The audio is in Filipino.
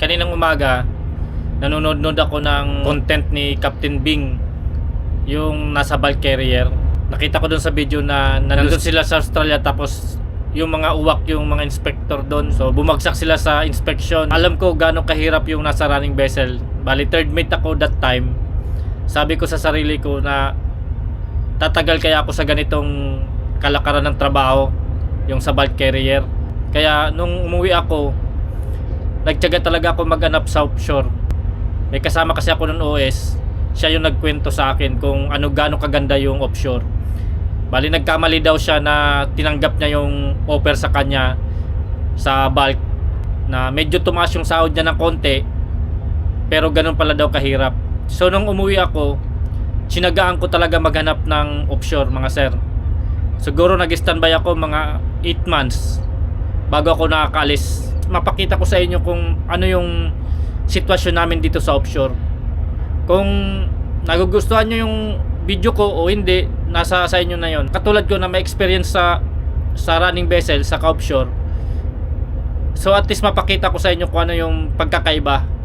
kaninang umaga, nanonood ako ng content ni Captain Bing, yung nasa bulk carrier. Nakita ko doon sa video na nandun sila sa Australia tapos yung mga uwak yung mga inspector doon. So bumagsak sila sa inspection. Alam ko gaano kahirap yung nasa running vessel. Bali third mate ako that time. Sabi ko sa sarili ko na tatagal kaya ako sa ganitong kalakaran ng trabaho yung sa bulk carrier. Kaya nung umuwi ako, nagtiyaga talaga ako maghanap sa offshore. May kasama kasi ako ng OS. Siya yung nagkwento sa akin kung ano gaano kaganda yung offshore. Bali nagkamali daw siya na tinanggap niya yung offer sa kanya sa bulk na medyo tumaas yung sahod niya ng konti pero ganun pala daw kahirap. So nung umuwi ako, sinagaan ko talaga maghanap ng offshore mga sir. Siguro nag-standby ako mga 8 months bago ako nakakalis. Mapakita ko sa inyo kung ano yung sitwasyon namin dito sa offshore. Kung nagugustuhan nyo yung video ko o hindi, nasa sa inyo na yon. Katulad ko na may experience sa sa running vessel sa ka-offshore. So at least mapakita ko sa inyo kung ano yung pagkakaiba